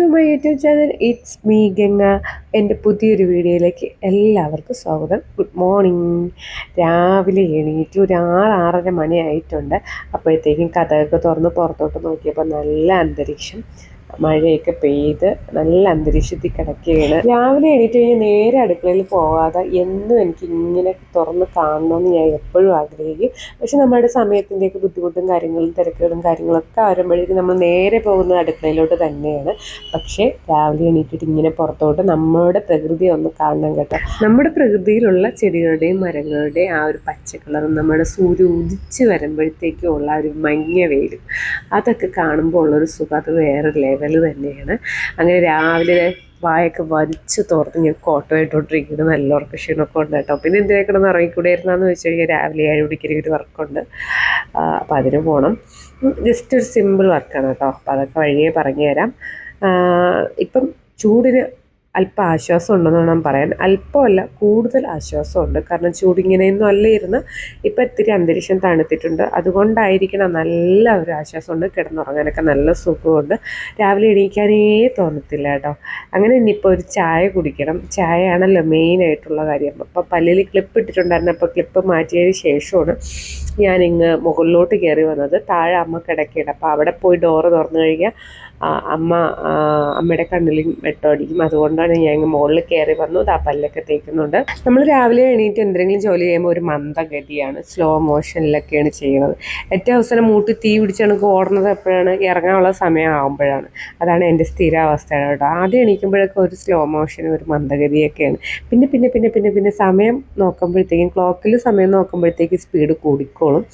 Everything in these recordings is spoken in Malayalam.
To my YouTube channel it's me Ganga. എന്റെ പുതിയൊരു വീഡിയോയിലേക്ക് എല്ലാവർക്കും സ്വാഗതം. Good morning. രാവിലെ എണീറ്റ് ഒരു ആറ് ആറര മണിയായിട്ടുണ്ട്. അപ്പോഴത്തേക്കും കഥയൊക്കെ തുറന്ന് പുറത്തോട്ട് നോക്കിയപ്പോൾ നല്ല അന്തരീക്ഷം. മഴയൊക്കെ പെയ്ത് നല്ല അന്തരീക്ഷത്തിൽ കിടക്കുകയാണ്. രാവിലെ എണീറ്റ് കഴിഞ്ഞാൽ നേരെ അടുക്കളയിൽ പോകാതെ എന്നും എനിക്ക് ഇങ്ങനെ തുറന്ന് കാണണമെന്ന് ഞാൻ എപ്പോഴും ആഗ്രഹിക്കും. പക്ഷെ നമ്മുടെ സമയത്തിന്റെയൊക്കെ ബുദ്ധിമുട്ടും കാര്യങ്ങളും തിരക്കുകളും കാര്യങ്ങളൊക്കെ വരുമ്പോഴേക്കും നമ്മൾ നേരെ പോകുന്നത് അടുക്കളയിലോട്ട് തന്നെയാണ്. പക്ഷേ രാവിലെ എണീറ്റിട്ട് ഇങ്ങനെ പുറത്തോട്ട് നമ്മുടെ പ്രകൃതി ഒന്ന് കാണണം കേട്ടോ. നമ്മുടെ പ്രകൃതിയിലുള്ള ചെടികളുടെയും മരങ്ങളുടെയും ആ ഒരു പച്ചക്കളറും നമ്മുടെ സൂര്യ ഉദിച്ചു വരുമ്പോഴത്തേക്കും ഉള്ള ഒരു മങ്ങിയ വെയിലും അതൊക്കെ കാണുമ്പോൾ ഉള്ളൊരു സുഖം അത് വേറെ ലെവൽ തന്നെയാണ്. അങ്ങനെ രാവിലെ വായൊക്കെ വലിച്ചു തുറന്ന് ഞാൻ കോട്ടോ ഇട്ടോണ്ടിരിക്കുന്നത് നല്ല ഉറക്ക ക്ഷീണമൊക്കെ ഉണ്ട് കേട്ടോ. പിന്നെ എന്തിനേക്കണം ഇറങ്ങിക്കൂടായിരുന്നെന്ന് വെച്ച് കഴിഞ്ഞാൽ രാവിലെ ഏഴ് മണിക്കൊരു ഒരു വർക്കുണ്ട് അപ്പോൾ അതിന് പോകണം ജസ്റ്റ് ഒരു സിമ്പിൾ വർക്കാണ് കേട്ടോ. അപ്പോൾ അതൊക്കെ വഴിയേ പറഞ്ഞു തരാം ഇപ്പം ചൂടിന് അല്പം ആശ്വാസം ഉണ്ടെന്ന് വേണം പറയാൻ. അല്പമല്ല കൂടുതൽ ആശ്വാസമുണ്ട്. കാരണം ചൂടിങ്ങനെയൊന്നും അല്ല ഇരുന്ന് ഇപ്പം ഇത്തിരി അന്തരീക്ഷം തണുത്തിട്ടുണ്ട്. അതുകൊണ്ടായിരിക്കണം നല്ല ഒരു ആശ്വാസമുണ്ട്. കിടന്നുറങ്ങാനൊക്കെ നല്ല സുഖമുണ്ട്. രാവിലെ എണീക്കാനേ തോന്നത്തില്ല കേട്ടോ. അങ്ങനെ ഇനിയിപ്പോൾ ഒരു ചായ കുടിക്കണം. ചായയാണല്ലോ മെയിനായിട്ടുള്ള കാര്യം. അപ്പോൾ പല്ലിൽ ക്ലിപ്പ് ഇട്ടിട്ടുണ്ടായിരുന്നു. അപ്പോൾ ക്ലിപ്പ് മാറ്റിയതിന് ശേഷമാണ് ഞാനിങ്ങ് മുകളിലോട്ട് കയറി വന്നത്. താഴെ അമ്മ കിടക്കുകയാണ്. അപ്പോൾ അവിടെ പോയി ഡോറ് തുറന്നു കഴിഞ്ഞാൽ അമ്മ അമ്മയുടെ കണ്ണിലും വെട്ടമടിക്കും അതുകൊണ്ടാണ് ഞാൻ മുകളിൽ കയറി വന്നു. ആ പല്ലൊക്കെ തേക്കുന്നുണ്ട്. നമ്മൾ രാവിലെ എണീറ്റ് എന്തെങ്കിലും ജോലി ചെയ്യുമ്പോൾ ഒരു മന്ദഗതിയാണ്. സ്ലോ മോഷനിലൊക്കെയാണ് ചെയ്യുന്നത്. ഏറ്റവും അവസാനം മൂട്ടി തീ പിടിച്ചാണ് ഓടുന്നത് എപ്പോഴാണ്? ഇറങ്ങാനുള്ള സമയം ആകുമ്പോഴാണ് അതാണ് എന്റെ സ്ഥിരാവസ്ഥ കേട്ടോ. ആദ്യം എണീക്കുമ്പോഴൊക്കെ ഒരു സ്ലോ മോഷൻ ഒരു മന്ദഗതിയൊക്കെയാണ്. പിന്നെ പിന്നെ പിന്നെ പിന്നെ പിന്നെ സമയം നോക്കുമ്പോഴത്തേക്കും ക്ലോക്കിൽ സമയം നോക്കുമ്പോഴത്തേക്ക് സ്പീഡ് കൂടിക്കോളും.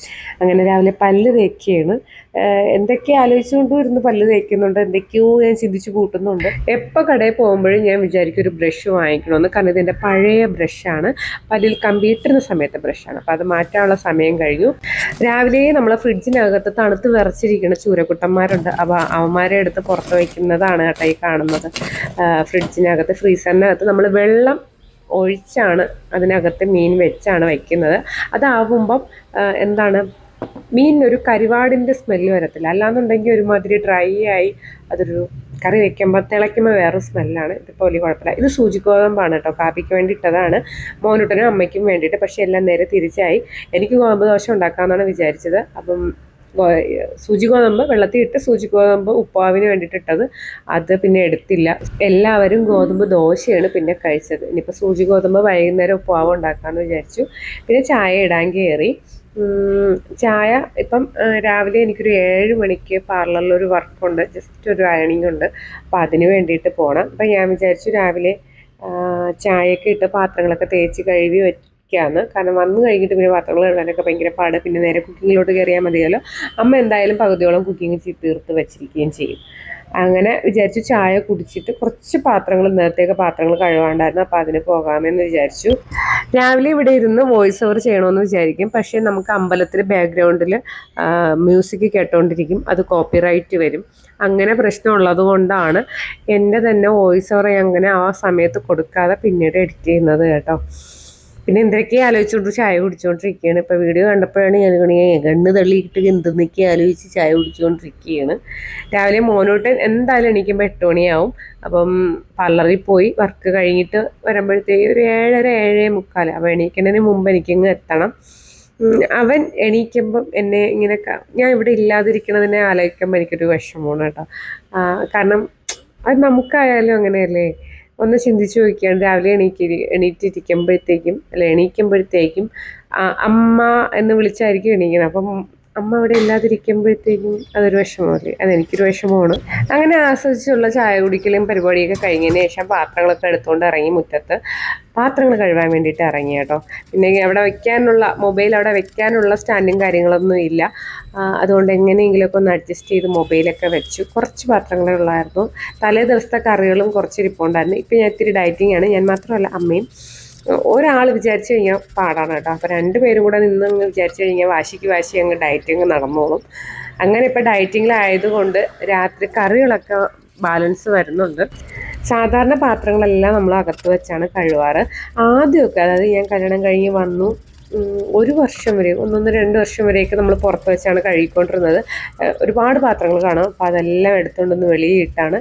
അങ്ങനെ രാവിലെ പല്ല് തേക്കുകയാണ്. എന്തൊക്കെ ആലോചിച്ചുകൊണ്ടും ഇരുന്ന് പല്ല് തേക്കുന്നുണ്ട് എന്തൊക്കെയോ ഞാൻ ചിന്തിച്ചു കൂട്ടുന്നുണ്ട്. എപ്പോൾ കടയിൽ പോകുമ്പോഴും ഞാൻ വിചാരിക്കും ഒരു ബ്രഷ് വാങ്ങിക്കണമെന്ന് കാരണം ഇതെന്റെ പഴയ ബ്രഷാണ് പല്ലിൽ കമ്പ്യൂട്ടറിന് സമയത്തെ ബ്രഷാണ് അപ്പോൾ അത് മാറ്റാനുള്ള സമയം കഴിഞ്ഞു. രാവിലെ നമ്മൾ ഫ്രിഡ്ജിനകത്ത് തണുത്ത് വിറച്ചിരിക്കുന്ന ചൂരക്കുട്ടന്മാരുണ്ട്. അപ്പോൾ അവന്മാരെ എടുത്ത് പുറത്ത് വയ്ക്കുന്നതാണ് കേട്ടോ ഈ കാണുന്നത്. ഫ്രിഡ്ജിനകത്ത് ഫ്രീസറിനകത്ത് നമ്മൾ വെള്ളം ഒഴിച്ചാണ് അതിനകത്ത് മീൻ വെച്ചാണ് വയ്ക്കുന്നത്. അതാവുമ്പം എന്താണ് മീനിനൊരു കരിവാടിന്റെ സ്മെല്ല് വരത്തില്ല. അല്ലാന്നുണ്ടെങ്കിൽ ഒരുമാതിരി ഡ്രൈ ആയി അതൊരു കറി വെക്കുമ്പോൾ തിളയ്ക്കുമ്പോൾ വേറെ സ്മെല്ലാണ് ഇതിപ്പോൾ വലിയ കുഴപ്പമില്ല. ഇത് സൂചി ഗോതമ്പാണ് കേട്ടോ. കാപ്പിക്ക് വേണ്ടി ഇട്ടതാണ്. മോനുട്ടനും അമ്മയ്ക്കും വേണ്ടിയിട്ട്. പക്ഷേ എല്ലാം നേരെ തിരിച്ചായി. എനിക്ക് ഗോതമ്പ് ദോശ ഉണ്ടാക്കാമെന്നാണ് വിചാരിച്ചത്. അപ്പം സൂചി ഗോതമ്പ് വെള്ളത്തിൽ ഇട്ട് സൂചി ഗോതമ്പ് ഉപ്പാവിന് വേണ്ടിയിട്ട് ഇട്ടത്. അത് പിന്നെ എടുത്തില്ല. എല്ലാവരും ഗോതമ്പ് ദോശയാണ് പിന്നെ കഴിച്ചത്. ഇനിയിപ്പോൾ സൂചി ഗോതമ്പ് വൈകുന്നേരം ഉപ്പാവ് ഉണ്ടാക്കാമെന്ന് വിചാരിച്ചു. പിന്നെ ചായ ഇടാൻ കയറി. ചായ. ഇപ്പം രാവിലെ എനിക്കൊരു ഏഴ് മണിക്ക് പാർലറിൽ ഒരു വർക്കുണ്ട് ജസ്റ്റ് ഒരു അയണിങ് ഉണ്ട്. അപ്പോൾ അതിന് വേണ്ടിയിട്ട് പോകണം അപ്പം ഞാൻ വിചാരിച്ചു രാവിലെ ചായയൊക്കെ ഇട്ട് പാത്രങ്ങളൊക്കെ തേച്ച് കഴുകി വയ്ക്കാമെന്ന് കാരണം വന്നു കഴിഞ്ഞിട്ട് പിന്നെ പാത്രങ്ങൾ കഴുകാനൊക്കെ ഭയങ്കര പാട്. പിന്നെ നേരെ കുക്കിങ്ങിലോട്ട് കയറിയാൽ മതിയല്ലോ. അമ്മ എന്തായാലും പകുതിയോളം കുക്കിംഗ് തീർത്ത് വെച്ചിരിക്കുകയും ചെയ്യും. അങ്ങനെ വിചാരിച്ചു ചായ കുടിച്ചിട്ട് കുറച്ച് പാത്രങ്ങൾ നേരത്തേക്ക് പാത്രങ്ങൾ കഴുകാണ്ടായിരുന്നു. അപ്പോൾ അതിന് പോകാമെന്ന് വിചാരിച്ചു. രാവിലെ ഇവിടെ ഇരുന്ന് വോയിസ് ഓവർ ചെയ്യണമെന്ന് വിചാരിക്കും. പക്ഷേ നമുക്ക് അമ്പലത്തിൽ ബാക്ക്ഗ്രൗണ്ടിൽ മ്യൂസിക് കേട്ടോണ്ടിരിക്കും. അത് കോപ്പിറൈറ്റ് വരും. അങ്ങനെ പ്രശ്നമുള്ളത് കൊണ്ടാണ് എന്റെ തന്നെ വോയിസ് ഓവർ അങ്ങനെ ആ സമയത്ത് കൊടുക്കാതെ പിന്നീട് എഡിറ്റ് ചെയ്യുന്നത് കേട്ടോ. പിന്നെ എന്തൊക്കെ ആലോചിച്ചുകൊണ്ട് ചായ കുടിച്ചുകൊണ്ടിരിക്കുകയാണ് ഇപ്പോൾ വീഡിയോ കണ്ടപ്പോഴാണ് ഞാൻ ഇങ്ങനെ കണ്ണ് തള്ളിയിട്ട് എന്തെന്നൊക്കെ ആലോചിച്ച് ചായ കുടിച്ചുകൊണ്ടിരിക്കുകയാണ് രാവിലെ മോനോട്ട് എന്തായാലും എണീക്കുമ്പോൾ എട്ട് മണിയാവും. അപ്പം പാർലറിൽ പോയി വർക്ക് കഴിഞ്ഞിട്ട് വരുമ്പോഴത്തേക്ക് ഒരു ഏഴര ഏഴേ മുക്കാൽ അപ്പോൾ എണീക്കുന്നതിന് മുമ്പ് എനിക്കിങ്ങ് എത്തണം. അവൻ എണീക്കുമ്പം എന്നെ ഇങ്ങനെ ഞാൻ ഇവിടെ ഇല്ലാതിരിക്കണതിനെ ആലോചിക്കുമ്പോൾ എനിക്കൊരു വിഷമമാണ് കേട്ടോ. കാരണം അത് നമുക്കായാലും അങ്ങനെയല്ലേ? ഒന്ന് ചിന്തിച്ചു നോക്കിയാണ് രാവിലെ എണീക്കി എണീറ്റിരിക്കുമ്പോഴത്തേക്കും അല്ല എണീക്കുമ്പോഴത്തേക്കും അമ്മ എന്ന് വിളിച്ചായിരിക്കും എണീക്കുന്നത് അപ്പം അമ്മ അവിടെ ഇല്ലാതിരിക്കുമ്പോഴത്തേക്കും അതൊരു വിഷമമല്ലേ? അതെനിക്കൊരു വിഷമമാണ്. അങ്ങനെ ആസ്വദിച്ചുള്ള ചായ കുടിക്കലും പരിപാടിയൊക്കെ കഴിഞ്ഞതിന് ശേഷം പാത്രങ്ങളൊക്കെ എടുത്തുകൊണ്ട് ഇറങ്ങി മുറ്റത്ത്. പാത്രങ്ങൾ കഴുകാൻ വേണ്ടിയിട്ട് ഇറങ്ങി കേട്ടോ. പിന്നെ അവിടെ വെക്കാനുള്ള മൊബൈൽ അവിടെ വെക്കാനുള്ള സ്റ്റാൻഡും കാര്യങ്ങളൊന്നും ഇല്ല. അതുകൊണ്ട് എങ്ങനെയെങ്കിലുമൊക്കെ ഒന്ന് അഡ്ജസ്റ്റ് ചെയ്ത് മൊബൈലൊക്കെ വെച്ചു. കുറച്ച് പാത്രങ്ങളേ ഉള്ളായിരുന്നു. തലേ ദിവസത്തെ കറികളും കുറച്ച് ഇരിപ്പുണ്ടായിരുന്നു. ഇപ്പം ഞാൻ ഇത്തിരി ഡയറ്റിംഗ് ആണ്. ഞാൻ മാത്രമല്ല അമ്മയും ഒരാൾ വിചാരിച്ചു കഴിഞ്ഞാൽ പാടാണ് കേട്ടോ. അപ്പോൾ രണ്ട് പേരും കൂടെ നിന്ന് വിചാരിച്ചു കഴിഞ്ഞാൽ വാശിക്ക് വാശി അങ്ങ് ഡയറ്റിങ് നടന്നോളും. അങ്ങനെ ഇപ്പോൾ ഡയറ്റിങ്ങിലായതുകൊണ്ട് രാത്രി കറികളൊക്കെ ബാലൻസ് വരുന്നുണ്ട്. സാധാരണ പാത്രങ്ങളെല്ലാം നമ്മൾ അകത്ത് വെച്ചാണ് കഴുകാറ് ആദ്യമൊക്കെ അതായത് ഞാൻ കല്യാണം കഴിഞ്ഞ് വന്നു ഒരു വർഷം വരെ ഒന്നൊന്ന് രണ്ട് വർഷം വരെയൊക്കെ നമ്മൾ പുറത്ത് വെച്ചാണ് കഴുകിക്കൊണ്ടിരുന്നത്. ഒരുപാട് പാത്രങ്ങൾ കാണാം. അപ്പോൾ അതെല്ലാം എടുത്തുകൊണ്ടൊന്ന് വെളിയിട്ടാണ്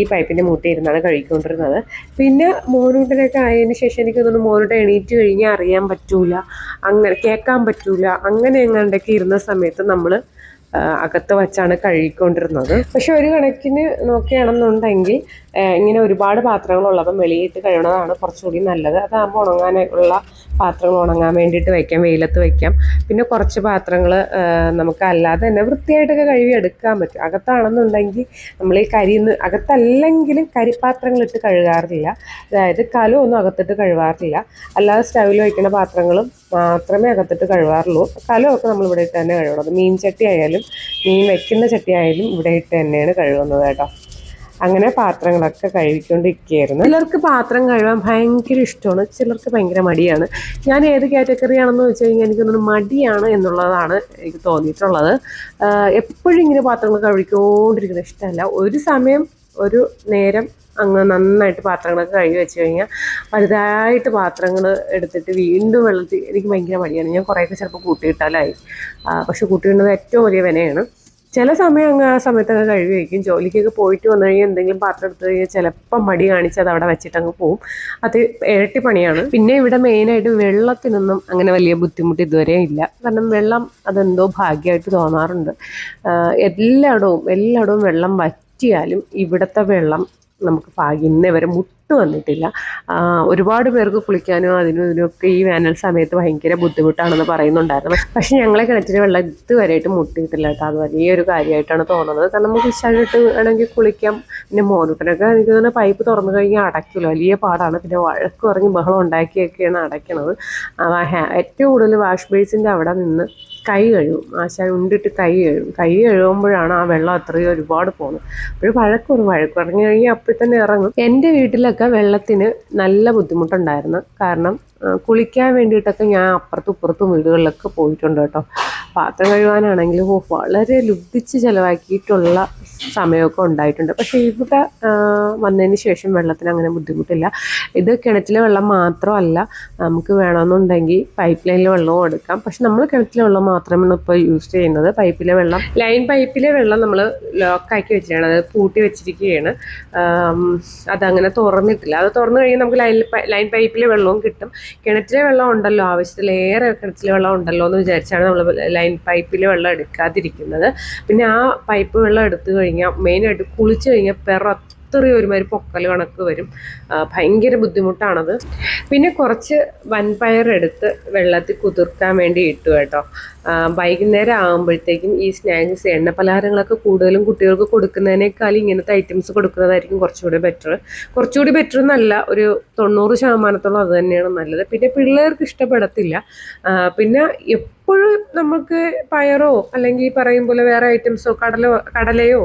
ഈ പൈപ്പിന്റെ മൂട്ടി ഇരുന്നാണ് കഴുകിക്കൊണ്ടിരുന്നത്. പിന്നെ മോനൂട്ടനൊക്കെ ആയതിന് ശേഷം എനിക്ക് തോന്നുന്നു മോനൂട്ട എണീറ്റ് കഴിഞ്ഞാൽ അറിയാൻ പറ്റൂല. അങ്ങനെ കേൾക്കാൻ പറ്റൂല. അങ്ങനെ എങ്ങാണ്ടൊക്കെ ഇരുന്ന സമയത്ത് നമ്മൾ അകത്ത് വച്ചാണ് കഴുകിക്കൊണ്ടിരുന്നത്. പക്ഷെ ഒരു കണക്കിന് നോക്കുകയാണെന്നുണ്ടെങ്കിൽ ഇങ്ങനെ ഒരുപാട് പാത്രങ്ങളുള്ളപ്പം വെളിയിട്ട് കഴുകണതാണ് കുറച്ചുകൂടി നല്ലത്. അതാകുമ്പോൾ ഉണങ്ങാനുള്ള പാത്രങ്ങൾ ഉണങ്ങാൻ വേണ്ടിയിട്ട് വയ്ക്കാം വെയിലത്ത് വയ്ക്കാം. പിന്നെ കുറച്ച് പാത്രങ്ങൾ നമുക്ക് അല്ലാതെ തന്നെ വൃത്തിയായിട്ടൊക്കെ കഴുകി എടുക്കാൻ പറ്റും. അകത്താണെന്നുണ്ടെങ്കിൽ നമ്മൾ ഈ കരിന്ന് അകത്തല്ലെങ്കിലും കരിപ്പാത്രങ്ങളിട്ട് കഴുകാറില്ല. അതായത് കലമൊന്നും അകത്തിട്ട് കഴുകാറില്ല. അല്ലാതെ സ്റ്റൗവിൽ വയ്ക്കുന്ന പാത്രങ്ങളും മാത്രമേ അകത്തിട്ട് കഴുകാറുള്ളൂ കലമൊക്കെ നമ്മൾ ഇവിടെ ഇട്ട് തന്നെ കഴുകണം മീൻ ചട്ടി ആയാലും മീൻ വെക്കുന്ന ചട്ടി ആയാലും ഇവിടെ ഇട്ട് തന്നെയാണ് കഴുകുന്നത് കേട്ടോ. അങ്ങനെ പാത്രങ്ങളൊക്കെ കഴുകിക്കൊണ്ടിരിക്കുകയായിരുന്നു. ചിലർക്ക് പാത്രം കഴുകാൻ ഭയങ്കര ഇഷ്ടമാണ്. ചിലർക്ക് ഭയങ്കര മടിയാണ്. ഞാൻ ഏത് കാറ്റഗറി ആണെന്ന് വെച്ച് കഴിഞ്ഞാൽ എനിക്ക് തോന്നുന്നു മടിയാണ് എന്നുള്ളതാണ് എനിക്ക് തോന്നിയിട്ടുള്ളത്. എപ്പോഴും ഇങ്ങനെ പാത്രങ്ങൾ കഴുകിക്കൊണ്ടിരിക്കുന്നത് ഇഷ്ടമല്ല. ഒരു സമയം ഒരു നേരം അങ്ങ് നന്നായിട്ട് പാത്രങ്ങളൊക്കെ കഴുകി വെച്ച് കഴിഞ്ഞാൽ വലുതായിട്ട് പാത്രങ്ങൾ എടുത്തിട്ട് വീണ്ടും വെള്ളത്തിൽ എനിക്ക് ഭയങ്കര മടിയാണ്. ഞാൻ കുറേയൊക്കെ ചിലപ്പോൾ കൂട്ടിയിട്ടാലായി. പക്ഷെ കൂട്ടിയിടുന്നത് ഏറ്റവും വലിയ വിനയാണ് ചില സമയം അങ്ങ് ആ സമയത്തൊക്കെ കഴുകി വയ്ക്കും ജോലിക്കൊക്കെ പോയിട്ട് വന്നു കഴിഞ്ഞാൽ എന്തെങ്കിലും പാത്രം എടുത്തു കഴിഞ്ഞാൽ ചിലപ്പം മടി കാണിച്ച് അത് അവിടെ വെച്ചിട്ട് അങ്ങ് പോവും. അത് ഇരട്ടി പണിയാണ്. പിന്നെ ഇവിടെ മെയിനായിട്ട് വെള്ളത്തിനൊന്നും അങ്ങനെ വലിയ ബുദ്ധിമുട്ട് ഇതുവരെ ഇല്ല. കാരണം വെള്ളം അതെന്തോ ഭാഗ്യമായിട്ട് തോന്നാറുണ്ട്. എല്ലായിടവും എല്ലായിടവും വെള്ളം വറ്റിയാലും ഇവിടുത്തെ വെള്ളം നമുക്ക് ഭാഗ്യം ഇന്നേ വരെ മുട്ട് വന്നിട്ടില്ല. ഒരുപാട് പേർക്ക് കുളിക്കാനും അതിനും ഇതിനൊക്കെ ഈ വേനൽ സമയത്ത് ഭയങ്കര ബുദ്ധിമുട്ടാണെന്ന് പറയുന്നുണ്ടായിരുന്നു. പക്ഷെ- ഞങ്ങളെ കിണറ്റിന് വെള്ളം ഇതുവരെയായിട്ട് മുട്ടിയിട്ടില്ല കേട്ടോ. അത് വലിയൊരു കാര്യമായിട്ടാണ് തോന്നുന്നത്. കാരണം നമുക്ക് ഇഷ്ടമായിട്ട് വേണമെങ്കിൽ കുളിക്കാം. പിന്നെ മോനൂട്ടനൊക്കെ എനിക്ക് തോന്നുന്നു പൈപ്പ് തുറന്നു കഴിഞ്ഞാൽ അടയ്ക്കില്ല. വലിയ പാടാണ്. പിന്നെ വഴക്ക് പറഞ്ഞ് ബഹളം ഉണ്ടാക്കിയൊക്കെയാണ് അടയ്ക്കണത്. ഏറ്റവും കൂടുതൽ വാഷ് ബേസിന്റെ അവിടെ നിന്ന് കൈ കഴുകും. ആശാൻ ഉണ്ടിട്ട് കൈ കഴുകും. കൈ കഴുകുമ്പോഴാണ് ആ വെള്ളം അത്രയും ഒരുപാട് പോകുന്നത് അപ്പോൾ ഒരു വഴക്ക്. ഇറങ്ങി കഴിഞ്ഞാൽ അപ്പോൾ തന്നെ ഇറങ്ങും. എന്റെ വീട്ടിലൊക്കെ വെള്ളത്തിന് നല്ല ബുദ്ധിമുട്ടുണ്ടായിരുന്നു. കാരണം കുളിക്കാൻ വേണ്ടിയിട്ടൊക്കെ ഞാൻ അപ്പുറത്തും ഇപ്പുറത്തും വീടുകളിലൊക്കെ പോയിട്ടുണ്ട് കേട്ടോ. പാത്രം കഴുകാനാണെങ്കിലും വളരെ ലുബ്ധിച്ച് ചിലവാക്കിയിട്ടുള്ള സമയമൊക്കെ ഉണ്ടായിട്ടുണ്ട്. പക്ഷേ ഇവിടെ വന്നതിന് ശേഷം വെള്ളത്തിന് അങ്ങനെ ബുദ്ധിമുട്ടില്ല. ഇത് കിണറ്റിലെ വെള്ളം മാത്രമല്ല നമുക്ക് വേണമെന്നുണ്ടെങ്കിൽ പൈപ്പ് ലൈനിലെ വെള്ളവും എടുക്കാം. പക്ഷെ നമ്മൾ കിണറ്റിലെ വെള്ളം മാത്രമാണ് ഇപ്പോൾ യൂസ് ചെയ്യുന്നത്. പൈപ്പിലെ വെള്ളം ലൈൻ പൈപ്പിലെ വെള്ളം നമ്മൾ ലോക്കാക്കി വെച്ചിരിക്കുകയാണ്. അത് പൂട്ടി വെച്ചിരിക്കുകയാണ്. അതങ്ങനെ തുറന്നിട്ടില്ല. അത് തുറന്നു കഴിഞ്ഞാൽ നമുക്ക് ലൈൻ ലൈൻ പൈപ്പിലെ വെള്ളവും കിട്ടും. കിണറ്റിലെ വെള്ളം ഉണ്ടല്ലോ ആവശ്യത്തിലേറെ കിണറ്റിലെ വെള്ളം ഉണ്ടല്ലോ എന്ന് വിചാരിച്ചാണ് നമ്മൾ ലൈൻ പൈപ്പിലെ വെള്ളം എടുക്കാതിരിക്കുന്നത്. പിന്നെ ആ പൈപ്പ് വെള്ളം എടുത്തു കഴിഞ്ഞാൽ മെയിനായിട്ട് കുളിച്ച് കഴിഞ്ഞാൽ പെറ അത്രയും ഒരുമാതിരി പൊക്കൽ കണക്ക് വരും. ഭയങ്കര ബുദ്ധിമുട്ടാണത്. പിന്നെ കുറച്ച് വൻപയർ എടുത്ത് വെള്ളത്തിൽ കുതിർക്കാൻ വേണ്ടി ഇട്ടു കേട്ടോ. വൈകുന്നേരം ആകുമ്പോഴത്തേക്കും ഈ സ്നാക്സ് എണ്ണ പലഹാരങ്ങളൊക്കെ കൂടുതലും കുട്ടികൾക്ക് കൊടുക്കുന്നതിനേക്കാൾ ഇങ്ങനത്തെ ഐറ്റംസ് കൊടുക്കുന്നതായിരിക്കും കുറച്ചുകൂടി ബെറ്റർ കുറച്ചുകൂടി ബെറ്റർ എന്നല്ല ഒരു തൊണ്ണൂറ് ശതമാനത്തോളം അത് തന്നെയാണ് നല്ലത്. പിന്നെ പിള്ളേർക്ക് ഇഷ്ടപ്പെടത്തില്ല. പിന്നെ എപ്പോഴും നമുക്ക് പയറോ അല്ലെങ്കിൽ പറയും പോലെ വേറെ ഐറ്റംസോ കടലോ കടലയോ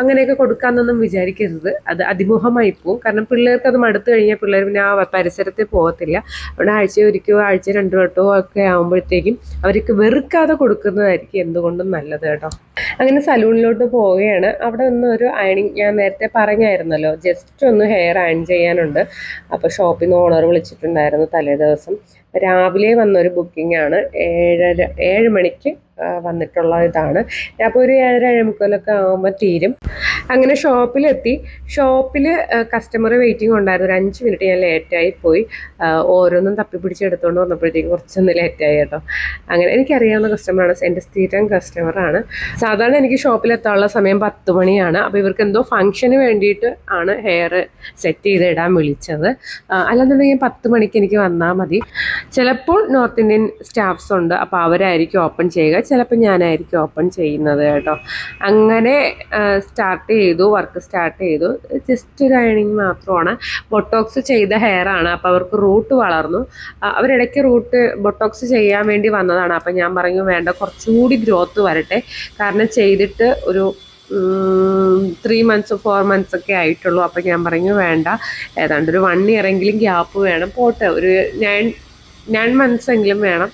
അങ്ങനെയൊക്കെ കൊടുക്കാമെന്നൊന്നും വിചാരിക്കരുത്. അത് അതിമുഖമായി പോകും കാരണം പിള്ളേർക്ക് അത് മടുത്തു കഴിഞ്ഞാൽ പിള്ളേർ പിന്നെ ആ പരിസരത്തിൽ പോകത്തില്ല. അവിടെ ആഴ്ച ഒരിക്കോ ആഴ്ച രണ്ടു വട്ടോ ഒക്കെ ആകുമ്പോഴത്തേക്കും അവർക്ക് വെറുക്കാതെ കൊടുക്കുന്നതായിരിക്കും എന്തുകൊണ്ടും നല്ലത് കേട്ടോ. അങ്ങനെ സലൂണിലോട്ട് പോവുകയാണ്. അവിടെ ഒന്ന് ഒരു അയണിങ് ഞാൻ നേരത്തെ പറഞ്ഞായിരുന്നല്ലോ ജസ്റ്റ് ഒന്ന് ഹെയർ അയൺ ചെയ്യാനുണ്ട്. അപ്പോൾ ഷോപ്പിൽ നിന്ന് ഓണർ വിളിച്ചിട്ടുണ്ടായിരുന്നു തലേ ദിവസം രാവിലെ വന്നൊരു ബുക്കിംഗ് ആണ്. ഏഴര ഏഴ് മണിക്ക് വന്നിട്ടുള്ള ഇതാണ്. അപ്പോൾ ഒരു ഏഴര ഏഴമുക്കാലൊക്കെ ആകുമ്പോൾ തീരും. അങ്ങനെ ഷോപ്പിലെത്തി. ഷോപ്പിൽ കസ്റ്റമർ വെയിറ്റിംഗ് ഉണ്ടായിരുന്നു. ഒരു അഞ്ച് മിനിറ്റ് ഞാൻ ലേറ്റായി പോയി. ഓരോന്നും തപ്പി എടുത്തുകൊണ്ട് വന്നപ്പോഴത്തേക്ക് കുറച്ചൊന്ന് ലേറ്റായി കേട്ടോ. അങ്ങനെ എനിക്കറിയാവുന്ന കസ്റ്റമറാണ് എന്റെ സ്ഥിരം കസ്റ്റമറാണ് സാധാരണ എനിക്ക് ഷോപ്പിലെത്താനുള്ള സമയം പത്ത് മണിയാണ്. അപ്പോൾ ഇവർക്ക് എന്തോ ഫംഗ്ഷന് വേണ്ടിയിട്ട് ആണ് ഹെയർ സെറ്റ് ചെയ്ത് ഇടാൻ വിളിച്ചത് അല്ലാന്നുണ്ടെങ്കിൽ പത്ത് മണിക്ക് എനിക്ക് വന്നാൽ മതി. ചിലപ്പോൾ നോർത്ത് ഇന്ത്യൻ സ്റ്റാഫ്സ് ഉണ്ട്. അപ്പോൾ അവരായിരിക്കും ഓപ്പൺ ചെയ്യുക. ചിലപ്പോൾ ഞാനായിരിക്കും ഓപ്പൺ ചെയ്യുന്നത് കേട്ടോ. അങ്ങനെ സ്റ്റാർട്ട് ചെയ്തു വർക്ക് സ്റ്റാർട്ട് ചെയ്തു. ജസ്റ്റ് ഒരു അയണിങ് മാത്രമാണ്. ബൊട്ടോക്സ് ചെയ്ത ഹെയർ ആണ്. അപ്പോൾ അവർക്ക് റൂട്ട് വളർന്നു. അവരിടയ്ക്ക് റൂട്ട് ബൊട്ടോക്സ് ചെയ്യാൻ വേണ്ടി വന്നതാണ്. അപ്പോൾ ഞാൻ പറഞ്ഞു വേണ്ട കുറച്ചുകൂടി ഗ്രോത്ത് വരട്ടെ. കാരണം ചെയ്തിട്ട് ഒരു ത്രീ മന്ത്സ് ഫോർ മന്ത്സ് ഒക്കെ ആയിട്ടുള്ളൂ. അപ്പോൾ ഞാൻ പറഞ്ഞു വേണ്ട ഏതാണ്ട് ഒരു വൺ ഇയർ എങ്കിലും ഗ്യാപ്പ് വേണം. പോട്ടെ ഒരു നയൻ നയൻ മന്ത്സ് എങ്കിലും വേണം.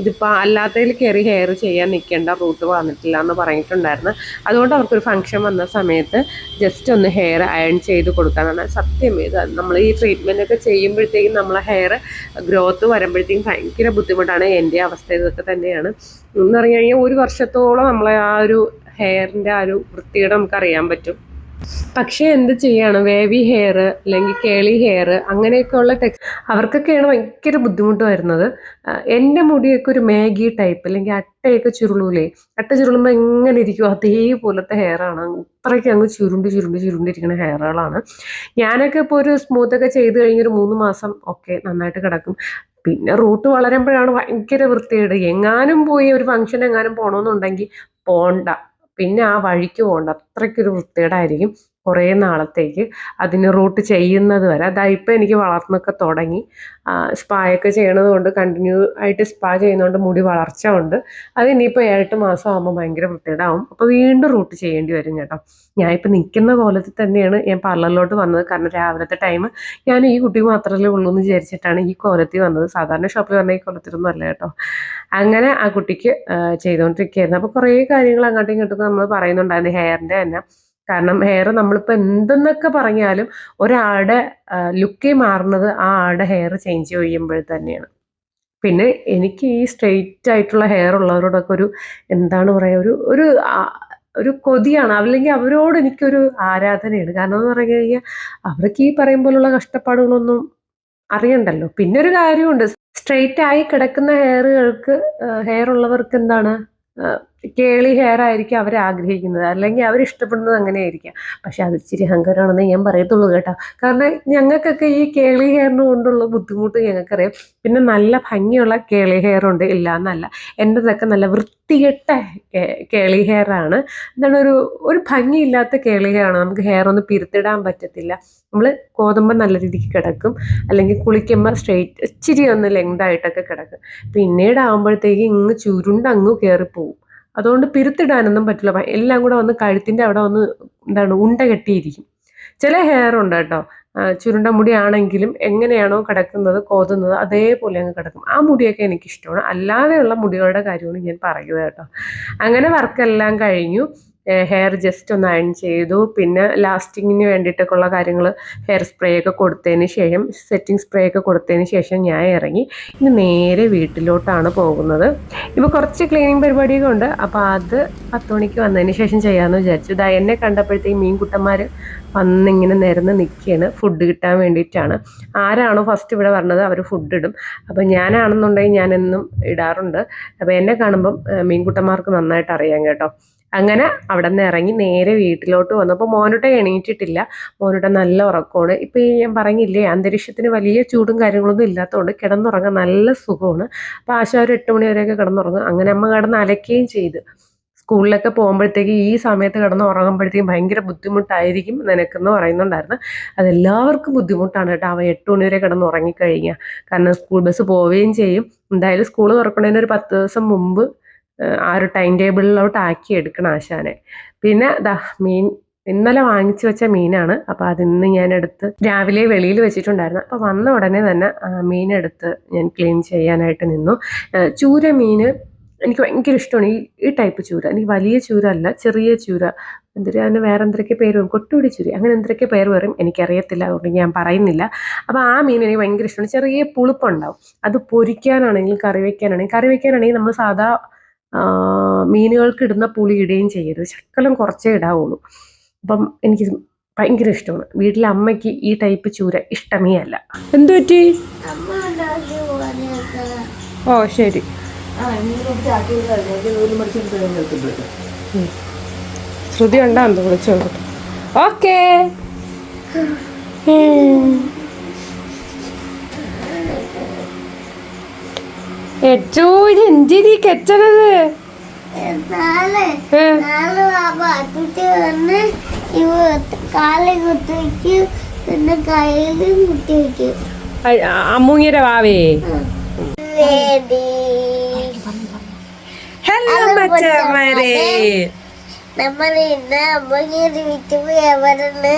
ഇതിപ്പോൾ അല്ലാത്തതിൽ കയറി ഹെയർ ചെയ്യാൻ നിൽക്കേണ്ട റൂട്ട് വന്നിട്ടില്ല എന്ന് പറഞ്ഞിട്ടുണ്ടായിരുന്നു. അതുകൊണ്ട് അവർക്കൊരു ഫംഗ്ഷൻ വന്ന സമയത്ത് ജസ്റ്റ് ഒന്ന് ഹെയർ അയൺ ചെയ്ത് കൊടുക്കാനാണ്. സത്യം ഇത് നമ്മൾ ഈ ട്രീറ്റ്മെന്റ് ഒക്കെ ചെയ്യുമ്പോഴത്തേക്കും നമ്മളെ ഹെയർ ഗ്രോത്ത് വരുമ്പോഴത്തേക്കും ഭയങ്കര ബുദ്ധിമുട്ടാണ്. എന്റെ അവസ്ഥ ഇതൊക്കെ തന്നെയാണ്. എന്ന് പറഞ്ഞു കഴിഞ്ഞാൽ ഒരു വർഷത്തോളം നമ്മളെ ആ ഒരു ഹെയറിന്റെ ആ ഒരു വൃത്തിയുടെ നമുക്ക് അറിയാൻ പറ്റും. പക്ഷേ എന്ത് ചെയ്യാണ്? വേവി ഹെയർ അല്ലെങ്കിൽ കേളി ഹെയർ അങ്ങനെയൊക്കെയുള്ള ടെക്സ് അവർക്കൊക്കെയാണ് ഭയങ്കര ബുദ്ധിമുട്ട് വരുന്നത്. എന്റെ മുടിയൊക്കെ ഒരു മാഗി ടൈപ്പ് അല്ലെങ്കിൽ അട്ടയൊക്കെ ചുരുളൂലേ അട്ട ചുരുളുമ്പോൾ എങ്ങനെ ഇരിക്കും അതേപോലത്തെ ഹെയറാണ്. അത്രയ്ക്ക് അങ്ങ് ചുരുണ്ട് ചുരുണ്ട് ചുരുണ്ടിരിക്കുന്ന ഹെയറുകളാണ്. ഞാനൊക്കെ ഇപ്പോൾ ഒരു സ്മൂത്തൊക്കെ ചെയ്ത് കഴിഞ്ഞൊരു മൂന്ന് മാസം ഒക്കെ നന്നായിട്ട് കിടക്കും. പിന്നെ റൂട്ട് വളരുമ്പോഴാണ് ഭയങ്കര വൃത്തികേട്. എങ്ങാനും പോയി ഒരു ഫംഗ്ഷൻ എങ്ങാനും പോകണമെന്നുണ്ടെങ്കിൽ പോണ്ട. പിന്നെ ആ വഴിക്ക് പോകണ്ട. അത്രയ്ക്കൊരു വൃത്തികേടായിരിക്കും. കുറേ നാളത്തേക്ക് അതിന് റൂട്ട് ചെയ്യുന്നത് വരെ. അതാ ഇപ്പം എനിക്ക് വളർന്നൊക്കെ തുടങ്ങി. സ്പായൊക്കെ ചെയ്യണത് കൊണ്ട് കണ്ടിന്യൂ ആയിട്ട് സ്പാ ചെയ്യുന്നതുകൊണ്ട് മുടി വളർച്ച ഉണ്ട്. അത് ഇനിയിപ്പോൾ ഏഴെട്ട് മാസം ആകുമ്പോൾ ഭയങ്കര വൃത്തികേടാവും. അപ്പോൾ വീണ്ടും റൂട്ട് ചെയ്യേണ്ടി വരും കേട്ടോ. ഇപ്പം നിൽക്കുന്ന കോലത്തിൽ തന്നെയാണ് ഞാൻ പാർലറിലോട്ട് വന്നത്. കാരണം രാവിലത്തെ ടൈം ഞാൻ ഈ കുട്ടി മാത്രമല്ലേ ഉള്ളൂ എന്ന് വിചാരിച്ചിട്ടാണ് ഈ കോലത്തിൽ വന്നത്. സാധാരണ ഷോപ്പിൽ വന്ന ഈ കോലത്തിലൊന്നും അല്ല കേട്ടോ. അങ്ങനെ ആ കുട്ടിക്ക് ചെയ്തുകൊണ്ടിരിക്കുകയായിരുന്നു. അപ്പോൾ കുറേ കാര്യങ്ങൾ അങ്ങോട്ടും ഇങ്ങോട്ടും നമ്മൾ പറയുന്നുണ്ടായിരുന്നു. ഹെയറിന്റെ തന്നെ. കാരണം ഹെയർ നമ്മളിപ്പോൾ എന്തെന്നൊക്കെ പറഞ്ഞാലും ഒരാളുടെ ലുക്കേ മാറുന്നത് ആ ആളുടെ ഹെയർ ചേഞ്ച് ചെയ്യുമ്പോൾ തന്നെയാണ്. പിന്നെ എനിക്ക് ഈ സ്ട്രെയിറ്റ് ആയിട്ടുള്ള ഹെയർ ഉള്ളവരോടൊക്കെ ഒരു എന്താണ് പറയുക ഒരു ഒരു ഒരു കൊതിയാണ്. അല്ലെങ്കിൽ അവരോട് എനിക്കൊരു ആരാധനയാണ്. കാരണം എന്ന് പറഞ്ഞു കഴിഞ്ഞാൽ അവർക്ക് ഈ പറയും പോലുള്ള കഷ്ടപ്പാടുകളൊന്നും അറിയണ്ടല്ലോ. പിന്നെ ഒരു കാര്യമുണ്ട്. സ്ട്രെയിറ്റ് ആയി കിടക്കുന്ന ഹെയറുകൾക്ക് ഹെയർ ഉള്ളവർക്ക് എന്താണ് കേളി ഹെയർ ആയിരിക്കും അവർ ആഗ്രഹിക്കുന്നത്. അല്ലെങ്കിൽ അവർ ഇഷ്ടപ്പെടുന്നത് അങ്ങനെയായിരിക്കാം. പക്ഷെ അത് ഇച്ചിരി അഹങ്കാരമാണെന്ന് ഞാൻ പറയത്തുള്ളൂ കേട്ടോ. കാരണം ഞങ്ങൾക്കൊക്കെ ഈ കേളി ഹെയറിന് കൊണ്ടുള്ള ബുദ്ധിമുട്ട് ഞങ്ങൾക്കറിയാം. പിന്നെ നല്ല ഭംഗിയുള്ള കേളി ഹെയർ ഉണ്ട്. ഇല്ല എന്നല്ല എന്റെതൊക്കെ നല്ല വൃത്തികെട്ട കേളി ഹെയർ ആണ്. എന്താണ് ഒരു ഒരു ഭംഗിയില്ലാത്ത കേളി ഹെയർ ആണ്. നമുക്ക് ഹെയർ ഒന്ന് പിരുത്തിടാൻ പറ്റത്തില്ല. നമ്മൾ കോതുമ്പോൾ നല്ല രീതിക്ക് കിടക്കും. അല്ലെങ്കിൽ കുളിക്കുമ്പോൾ സ്ട്രെയിറ്റ് ഇച്ചിരി ഒന്ന് ലെങ്ത് ആയിട്ടൊക്കെ കിടക്കും. പിന്നീട് ആകുമ്പോഴത്തേക്ക് ഇങ്ങ് ചുരുണ്ട് അങ്ങ് കയറിപ്പോവും അതുകൊണ്ട് പിരുത്തിടാനൊന്നും പറ്റില്ല. എല്ലാം കൂടെ വന്ന് കഴുത്തിന്റെ അവിടെ വന്ന് എന്താണ് ഉണ്ട കെട്ടിയിരിക്കും. ചില ഹെയർ ഉണ്ട് കേട്ടോ. ചുരുണ്ട ചുരുണ്ട മുടിയാണെങ്കിലും എങ്ങനെയാണോ കിടക്കുന്നത് കോതുന്നത് അതേപോലെ അങ്ങ് കിടക്കും. ആ മുടിയൊക്കെ എനിക്കിഷ്ടമാണ്. അല്ലാതെയുള്ള മുടികളുടെ കാര്യമാണ് ഞാൻ പറയുക കേട്ടോ. അങ്ങനെ വർക്കെല്ലാം കഴിഞ്ഞു. ഹെയർ ജസ്റ്റ് ഒന്ന് അയൺ ചെയ്തു. പിന്നെ ലാസ്റ്റിങ്ങിന് വേണ്ടിയിട്ടൊക്കെയുള്ള കാര്യങ്ങൾ ഹെയർ സ്പ്രേ ഒക്കെ കൊടുത്തതിന് ശേഷം സെറ്റിംഗ് സ്പ്രേ ഒക്കെ കൊടുത്തതിന് ശേഷം ഞാൻ ഇറങ്ങി. ഇനി നേരെ വീട്ടിലോട്ടാണ് പോകുന്നത്. ഇപ്പോൾ കുറച്ച് ക്ലീനിങ് പരിപാടിയൊക്കെ ഉണ്ട്. അപ്പോൾ അത് പത്ത് മണിക്ക് വന്നതിന് ശേഷം ചെയ്യാമെന്ന് വിചാരിച്ചു. ഇതാ എന്നെ കണ്ടപ്പോഴത്തേക്കും മീൻകുട്ടന്മാർ വന്നിങ്ങനെ നിരന്ന് നിൽക്കുകയാണ് ഫുഡ് കിട്ടാൻ വേണ്ടിയിട്ടാണ്. ആരാണോ ഫസ്റ്റ് ഇവിടെ പറഞ്ഞത് അവർ ഫുഡ് ഇടും. അപ്പോൾ ഞാനാണെന്നുണ്ടെങ്കിൽ ഞാനെന്നും ഇടാറുണ്ട്. അപ്പോൾ എന്നെ കാണുമ്പം മീൻകുട്ടന്മാർക്ക് നന്നായിട്ട് അറിയാം കേട്ടോ. അങ്ങനെ അവിടെ നിന്ന് ഇറങ്ങി നേരെ വീട്ടിലോട്ട് വന്നപ്പോൾ മോനുട്ട എണീറ്റിട്ടില്ല. മോനുട്ട നല്ല ഉറക്കമാണ്. ഇപ്പോൾ ഈ ഞാൻ പറഞ്ഞില്ലേ അന്തരീക്ഷത്തിന് വലിയ ചൂടും കാര്യങ്ങളൊന്നും ഇല്ലാത്തതുകൊണ്ട് കിടന്നുറങ്ങാൻ നല്ല സുഖമാണ്. അപ്പോൾ ആശ ഒരു എട്ട് മണി വരെയൊക്കെ കിടന്നുറങ്ങും. അങ്ങനെ അമ്മ കിടന്ന് അലക്കുകയും ചെയ്ത്. സ്കൂളിലൊക്കെ പോകുമ്പോഴത്തേക്ക് ഈ സമയത്ത് കിടന്ന് ഉറങ്ങുമ്പോഴത്തേക്കും ഭയങ്കര ബുദ്ധിമുട്ടായിരിക്കും നിനക്കെന്ന് പറയുന്നുണ്ടായിരുന്നു. അതെല്ലാവർക്കും ബുദ്ധിമുട്ടാണ് കേട്ടോ. അവ എട്ട് മണി വരെ കിടന്ന് ഉറങ്ങിക്കഴിഞ്ഞാൽ കാരണം സ്കൂൾ ബസ് പോവുകയും ചെയ്യും. എന്തായാലും സ്കൂൾ തുറക്കുന്നതിന് ഒരു പത്ത് ദിവസം മുമ്പ് ആ ഒരു ടൈം ടേബിളിലോട്ട് ആക്കി എടുക്കണം ആശാനെ. പിന്നെ ദാ മീൻ ഇന്നലെ വാങ്ങിച്ചു വെച്ച മീനാണ്. അപ്പോൾ അതിന്ന് ഞാൻ എടുത്ത് രാവിലെ വെളിയിൽ വെച്ചിട്ടുണ്ടായിരുന്നു. അപ്പോൾ വന്ന ഉടനെ തന്നെ മീനെടുത്ത് ഞാൻ ക്ലീൻ ചെയ്യാനായിട്ട് നിന്നു. ചൂര മീൻ എനിക്ക് ഭയങ്കര ഇഷ്ടമാണ് ഈ ഈ ടൈപ്പ് ചൂര. എനിക്ക് വലിയ ചൂര അല്ല ചെറിയ ചൂര. എന്തൊരു അതിന് വേറെ എന്തൊക്കെ പേര് പറയും കൊട്ടുപിടി ചൂരി. അങ്ങനെ എന്തൊക്കെ പേര് പറയും എനിക്കറിയത്തില്ല അതുകൊണ്ട് ഞാൻ പറയുന്നില്ല. അപ്പോൾ ആ മീൻ എനിക്ക് ഭയങ്കര ഇഷ്ടമാണ് ചെറിയ പുളിപ്പുണ്ടാവും. അത് പൊരിക്കാനാണെങ്കിലും കറി വയ്ക്കാനാണെങ്കിൽ കറി വയ്ക്കാനാണെങ്കിൽ നമ്മൾ സാധാ മീനുകൾക്ക് ഇടുന്ന പുളി ഇടുകയും ചെയ്യരുത്. ശക്കലം കുറച്ചേ ഇടാവുള്ളൂ. അപ്പം എനിക്ക് ഭയങ്കര ഇഷ്ടമാണ് വീട്ടിലെ അമ്മയ്ക്ക് ഈ ടൈപ്പ് ചൂര ഇഷ്ടമേ അല്ല. എന്തു പറ്റി? ഓ ശരി. ശ്രുതി ഉണ്ടാന്ന് വിളിച്ചു ഓക്കേ. ഏറ്റവും ഇത് എന്തിരി കെച്ചണത് അമ്മൂങ്ങിയുടെ വാവേ. വേദി. ഹലോ മച്ചമാരെ നമ്മൾ ഇന്ന് അമ്മങ്ങനെ വിറ്റുപോയി അവരുടെ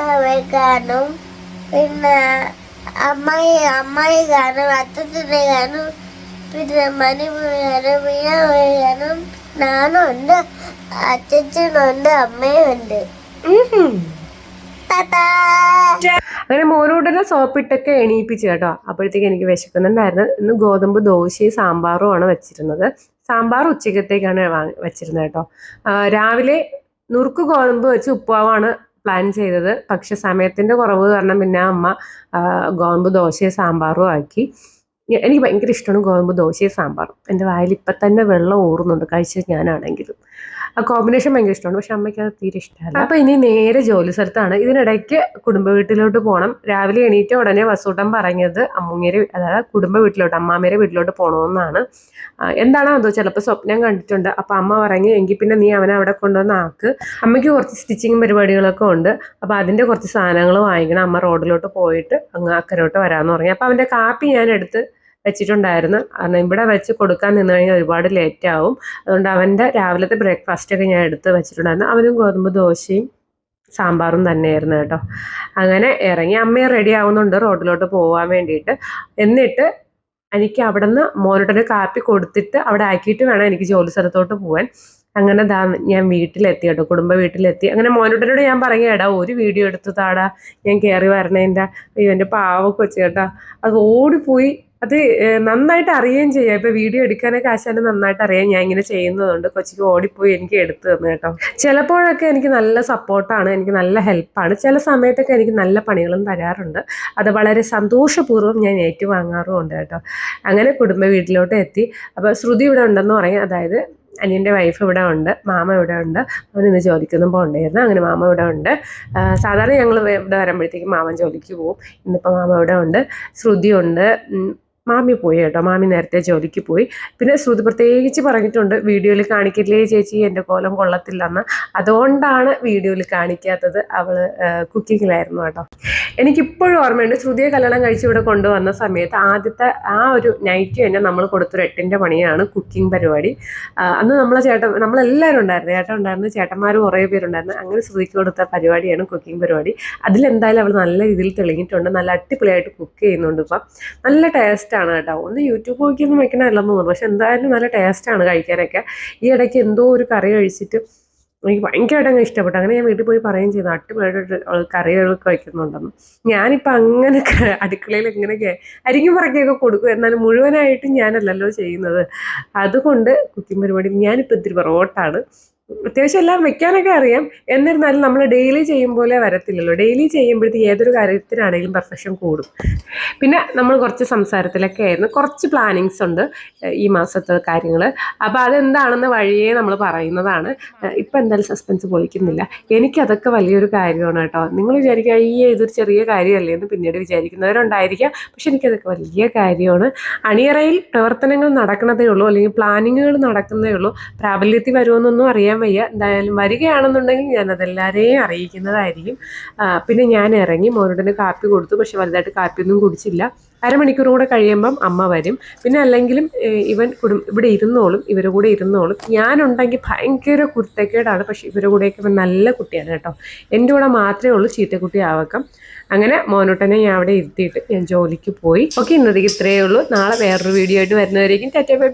അവർ കാണും പിന്നെ അമ്മായി അമ്മായി കാണും അത്തത്തിനെ കാണും പിന്നെ മണി വീഴാനും വീണ വീഴാനും നാനുണ്ട് അച്ഛനുണ്ട് അമ്മയുണ്ട് താത്താ അങ്ങനെ മോനോടനെ സോപ്പിട്ടൊക്കെ എണീപ്പിച്ചു കേട്ടോ. അപ്പോഴത്തേക്ക് എനിക്ക് വിശക്കുന്നുണ്ടായിരുന്നു. ഇന്ന് ഗോതമ്പ് ദോശയും സാമ്പാറും ആണ് വെച്ചിരുന്നത്. സാമ്പാർ ഉച്ചക്കത്തേക്കാണ് വെച്ചിരുന്നത് കേട്ടോ. രാവിലെ നുറുക്ക് ഗോതമ്പ് വെച്ച് ഉപ്പാവാണ് പ്ലാൻ ചെയ്തത്. പക്ഷെ സമയത്തിന്റെ കുറവ് കാരണം പിന്നെ അമ്മ ഗോതമ്പ് ദോശയും സാമ്പാറും ആക്കി. എനിക്ക് ഭയങ്കര ഇഷ്ടമാണ് ഗോതമ്പ് ദോശയും സാമ്പാറും. എന്റെ വായിൽ ഇപ്പം തന്നെ വെള്ളം ഊറുന്നുണ്ട്. കഴിച്ചത് ഞാനാണെങ്കിലും. ആ കോമ്പിനേഷൻ ഭയങ്കര ഇഷ്ടമാണ്. പക്ഷെ അമ്മയ്ക്ക് അത് തീരെ ഇഷ്ടമല്ല. അപ്പൊ ഇനി നേരെ ജോലി സ്ഥലത്താണ്. ഇതിനിടയ്ക്ക് കുടുംബ വീട്ടിലോട്ട് പോകണം രാവിലെ എണീറ്റ ഉടനെ വസൂട്ടം പറഞ്ഞത് അമ്മൂമ്മേരെ അതായത് കുടുംബ വീട്ടിലോട്ട് അമ്മാമ്മേരെ വീട്ടിലോട്ട് പോകണമെന്നാണ് എന്താണ് അതോ ചിലപ്പോൾ സ്വപ്നം കണ്ടിട്ടുണ്ട്. അപ്പൊ അമ്മ പറഞ്ഞു എങ്കിൽ പിന്നെ നീ അവനെ അവിടെ കൊണ്ടുവന്ന് ആക്ക്. അമ്മയ്ക്ക് കുറച്ച് സ്റ്റിച്ചിങ് പരിപാടികളൊക്കെ ഉണ്ട്. അപ്പൊ അതിന്റെ കുറച്ച് സാധനങ്ങൾ വാങ്ങിക്കണം. അമ്മ റോഡിലോട്ട് പോയിട്ട് അങ്ങ് അക്കരോട്ട് വരാമെന്ന് പറഞ്ഞു. അപ്പൊ അവന്റെ കാപ്പി ഞാൻ എടുത്ത് വെച്ചിട്ടുണ്ടായിരുന്നു. കാരണം ഇവിടെ വെച്ച് കൊടുക്കാൻ നിന്ന് കഴിഞ്ഞാൽ ഒരുപാട് ലേറ്റ് ആവും. അതുകൊണ്ട് അവന്റെ രാവിലത്തെ ബ്രേക്ക്ഫാസ്റ്റൊക്കെ ഞാൻ എടുത്ത് വെച്ചിട്ടുണ്ടായിരുന്നു. അവനും ഗോതമ്പ് ദോശയും സാമ്പാറും തന്നെയായിരുന്നു കേട്ടോ. അങ്ങനെ ഇറങ്ങി അമ്മയെ റെഡി ആവുന്നുണ്ട് റോഡിലോട്ട് പോകാൻ വേണ്ടിയിട്ട്. എന്നിട്ട് എനിക്ക് അവിടെ നിന്ന് മോനോട്ടൊരു കാപ്പി കൊടുത്തിട്ട് അവിടെ ആക്കിയിട്ട് വേണം എനിക്ക് ജോലി സ്ഥലത്തോട്ട് പോകാൻ അങ്ങനെ ദാ ഞാൻ വീട്ടിലെത്തി കേട്ടോ കുടുംബ വീട്ടിലെത്തി. അങ്ങനെ മോനോട്ടനോട് ഞാൻ എടാ ഒരു വീഡിയോ എടുത്തു താടാ ഞാൻ കയറി വരണേന്റെ അയ്യോ എന്റെ പാവ കൊച്ചു കേട്ടാ. അത് ഓടിപ്പോയി അത് നന്നായിട്ട് അറിയുകയും ചെയ്യാം. ഇപ്പൊ വീഡിയോ എടുക്കാനൊക്കെ ആശാന് നന്നായിട്ട് അറിയാം. ഞാൻ ഇങ്ങനെ ചെയ്യുന്നതുകൊണ്ട് കൊച്ചിക്ക് ഓടിപ്പോയി എനിക്ക് എടുത്തു തന്നു കേട്ടോ. ചിലപ്പോഴൊക്കെ എനിക്ക് നല്ല സപ്പോർട്ടാണ് എനിക്ക് നല്ല ഹെൽപ്പാണ്. ചില സമയത്തൊക്കെ എനിക്ക് നല്ല പണികളും തരാറുണ്ട്. അത് വളരെ സന്തോഷപൂർവം ഞാൻ ഏറ്റുവാങ്ങാറുമുണ്ട് കേട്ടോ. അങ്ങനെ കുടുംബ വീട്ടിലോട്ട് എത്തി. അപ്പോൾ ശ്രുതി ഇവിടെ ഉണ്ടെന്ന് പറയും. അതായത് അനിയന്റെ വൈഫ് ഇവിടെ ഉണ്ട് മാമ ഇവിടെ ഉണ്ട്. അവൻ ഇന്ന് ജോലിക്കൊന്നും പോകണ്ടായിരുന്നു. അങ്ങനെ മാമ ഇവിടെ ഉണ്ട്. സാധാരണ ഞങ്ങൾ ഇവിടെ വരുമ്പോഴത്തേക്കും മാമൻ ജോലിക്ക് പോകും. ഇന്നിപ്പോൾ മാമ ഇവിടെ ഉണ്ട്. ശ്രുതി ഉണ്ട്. മാമി പോയി കേട്ടോ. മാമി നേരത്തെ ജോലിക്ക് പോയി. പിന്നെ ശ്രുതി പ്രത്യേകിച്ച് പറഞ്ഞിട്ടുണ്ട് വീഡിയോയിൽ കാണിക്കില്ലേ ചേച്ചി എന്റെ കോലം കൊള്ളത്തില്ലെന്ന്. അതുകൊണ്ടാണ് വീഡിയോയിൽ കാണിക്കാത്തത് അവൾ കുക്കിങ്ങിലായിരുന്നു കേട്ടോ. എനിക്കിപ്പോഴും ഓർമ്മയുണ്ട് ശ്രുതിയെ കല്യാണം കഴിച്ച് ഇവിടെ കൊണ്ടുവന്ന സമയത്ത് ആദ്യത്തെ ആ ഒരു നൈറ്റ് തന്നെ നമ്മൾ കൊടുത്തൊരു എട്ടിന്റെ പണിയാണ് കുക്കിംഗ് പരിപാടി. അന്ന് നമ്മളെ ചേട്ടൻ നമ്മളെല്ലാവരും ഉണ്ടായിരുന്നു. ചേട്ടൻ ഉണ്ടായിരുന്നു ചേട്ടന്മാർ കുറേ പേരുണ്ടായിരുന്നു. അങ്ങനെ ശ്രുതിക്ക് കൊടുത്ത പരിപാടിയാണ് കുക്കിംഗ് പരിപാടി. അതിലെന്തായാലും അവൾ നല്ല രീതിയിൽ തെളിഞ്ഞിട്ടുണ്ട്. നല്ല അടിപൊളിയായിട്ട് കുക്ക് ചെയ്യുന്നുണ്ട് ഇപ്പം. നല്ല ടേസ്റ്റാണ് കേട്ടോ. ഒന്ന് യൂട്യൂബ് നോക്കിയൊന്നും വെക്കണമല്ലെന്ന് തോന്നുന്നു. പക്ഷെ എന്തായാലും നല്ല ടേസ്റ്റാണ് കഴിക്കാനൊക്കെ. ഈ ഇടയ്ക്ക് എന്തോ ഒരു കറി കഴിച്ചിട്ട് എനിക്ക് ഭയങ്കരമായിട്ട് അങ്ങ് ഇഷ്ടപ്പെട്ടു. അങ്ങനെ ഞാൻ വീട്ടിൽ പോയി പറയുകയും ചെയ്തു. അവൾ കറികളൊക്കെ വയ്ക്കുന്നുണ്ടെന്ന് ഞാനിപ്പോൾ അങ്ങനെ അടുക്കളയിൽ എങ്ങനെയൊക്കെ അരിഞ്ഞു പറക്കൊക്കെ കൊടുക്കും. എന്നാലും മുഴുവനായിട്ടും ഞാനല്ലല്ലോ ചെയ്യുന്നത്. അതുകൊണ്ട് കുക്കിംഗ് പരിപാടി ഞാനിപ്പോൾ ഇത്തിരി പുറകോട്ടാണ് അത്യാവശ്യം എല്ലാം വെക്കാനൊക്കെ അറിയാം. എന്നിരുന്നാലും നമ്മൾ ഡെയിലി ചെയ്യും പോലെ വരത്തില്ലല്ലോ. ഡെയിലി ചെയ്യുമ്പോഴത്തേക്ക് ഏതൊരു കാര്യത്തിനാണെങ്കിലും പെർഫെക്ഷൻ കൂടും. പിന്നെ നമ്മൾ കുറച്ച് സംസാരത്തിലൊക്കെ ആയിരുന്നു. കുറച്ച് പ്ലാനിങ്സ് ഉണ്ട് ഈ മാസത്തെ കാര്യങ്ങൾ അപ്പോൾ അതെന്താണെന്ന് വഴിയേ നമ്മൾ പറയുന്നതാണ്. ഇപ്പം എന്തായാലും സസ്പെൻസ് പൊളിക്കുന്നില്ല. എനിക്കതൊക്കെ വലിയൊരു കാര്യമാണ് കേട്ടോ. നിങ്ങൾ വിചാരിക്കുക ഈ ഇതൊരു ചെറിയ കാര്യമല്ലേ എന്ന് പിന്നീട് വിചാരിക്കുന്നവരുണ്ടായിരിക്കാം. പക്ഷെ എനിക്കതൊക്കെ വലിയ കാര്യമാണ്. അണിയറയിൽ പ്രവർത്തനങ്ങൾ നടക്കുന്നതേ ഉള്ളൂ അല്ലെങ്കിൽ പ്ലാനിങ്ങുകൾ നടക്കുന്നതേ ഉള്ളൂ. പ്രാബല്യത്തിൽ വരുമെന്നൊന്നും അറിയാൻ വയ്യ. എന്തായാലും വരികയാണെന്നുണ്ടെങ്കിൽ ഞാൻ അതെല്ലാവരെയും അറിയിക്കുന്നതായിരിക്കും. പിന്നെ ഞാൻ ഇറങ്ങി മോനോടന് കാപ്പി കൊടുത്തു. പക്ഷെ വലുതായിട്ട് കാപ്പിയൊന്നും കുടിച്ചില്ല. അരമണിക്കൂർ കൂടെ കഴിയുമ്പം അമ്മ വരും. പിന്നെ അല്ലെങ്കിലും ഇവൻ കുടും ഇവിടെ ഇരുന്നോളും ഇവരുടെ കൂടെ ഇരുന്നോളും. ഞാനുണ്ടെങ്കിൽ ഭയങ്കര കുരുത്തക്കേടാണ്. പക്ഷേ ഇവരുടെ കൂടെയൊക്കെ ഇവൻ നല്ല കുട്ടിയാണ് കേട്ടോ. എന്റെ കൂടെ മാത്രമേ ഉള്ളൂ ചീത്തക്കുട്ടി ആവക്കം. അങ്ങനെ മോനോട്ടനെ ഞാൻ അവിടെ ഇരുത്തിയിട്ട് ഞാൻ ജോലിക്ക് പോയി. ഓക്കെ ഇന്നത്തേക്ക് ഇത്രയേ ഉള്ളൂ. നാളെ വേറൊരു വീഡിയോ ആയിട്ട് വരുന്നവരേക്കും ടാറ്റ ബൈ.